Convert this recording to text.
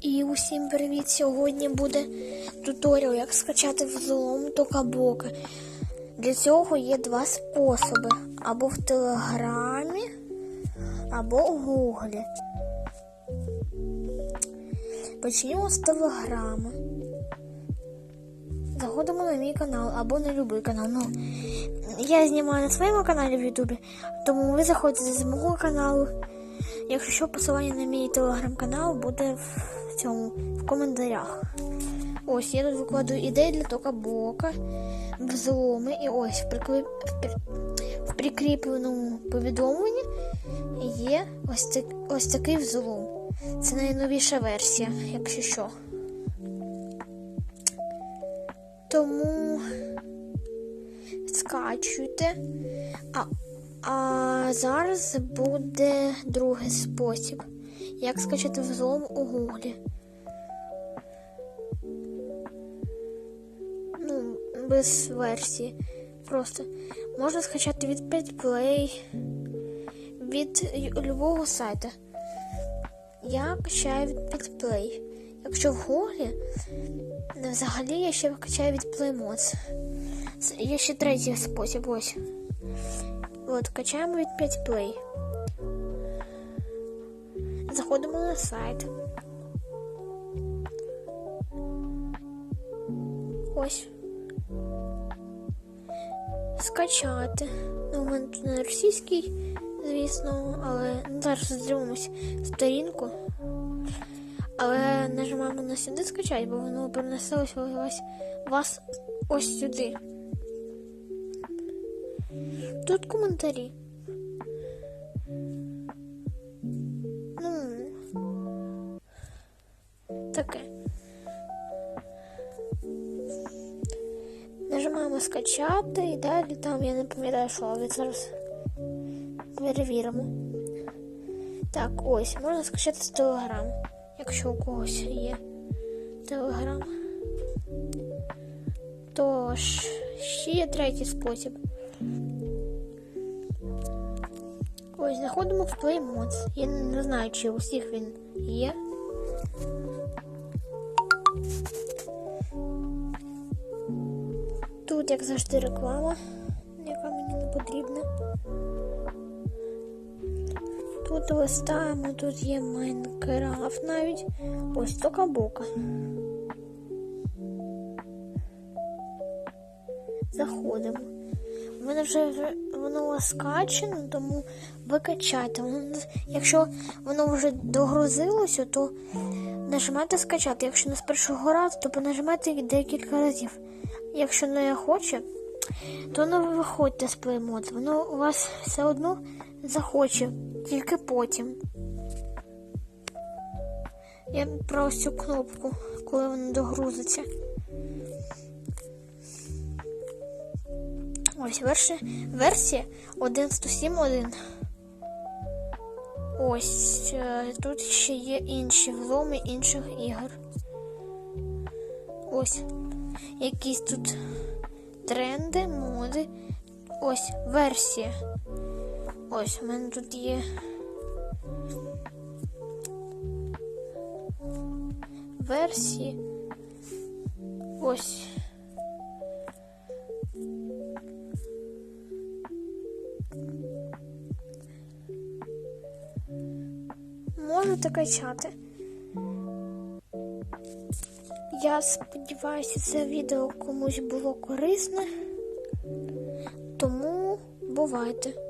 І усім привіт! Сьогодні буде туторіал, як скачати взлом Токабока. Для цього є два способи: або в Телеграмі, або в Гуглі. Почнімо з Телеграми. Заходимо на мій канал або на будь-який канал. Ну, я знімаю на своєму каналі в Ютубі, тому ви заходите з мого каналу. Якщо що, посилання на мій телеграм-канал буде в цьому в коментарях. Ось я тут викладаю ідеї для токабока, взломи, і ось в, прикліп... в, при... в прикріпленому повідомленні є ось, так... ось такий взлом. Це найновіша версія, якщо що. Тому скачуйте. А, а зараз буде другий спосіб. Як скачати взлом у Гуглі. Ну, без версії. Просто можна скачати від 5Play, від любого сайту. Я качаю від 5Play. Якщо в Гуглі, взагалі я ще качаю від PlayMods. Є ще третій спосіб, ось. От, качаємо від 5Play. Заходимо на сайт. Ось. Скачати. Ну, у мене тут не російський, звісно, але ну, зараз зробимось сторінку. Але нажимаємо на сюди скачати, бо воно перенесе ось вас, вас ось сюди. Тут коментарі. Ну, таке. Нажимаємо скачати і далі там я не пам'ятаю, що але зараз перевіримо. Так, ось, можна скачати з Телеграм, якщо у когось є Телеграм. Тож, ще є третій спосіб. Ось, заходимо в PlayMods. Я не знаю, чи у всіх він є. Тут, як завжди, реклама, яка мені не потрібна. Тут листаємо, тут є Майнкрафт навіть. Ось Токабока. Заходимо. У мене вже воно скачено, тому викачайте. Якщо воно вже догрузилося, то нажимайте скачати. Якщо не з першого разу, то понажимайте декілька разів. Якщо не хоче, то не виходьте з плеймод. Воно у вас все одно захоче, тільки потім. Я про цю кнопку, коли воно догрузиться. Ось версія, версія 1.107.1. Ось е, тут ще є інші вломи інших ігор. Ось якісь тут тренди, моди. Ось версія. Ось у мене тут є. Версії. Ось. Можете качати. Я сподіваюся, це відео комусь було корисне, тому бувайте.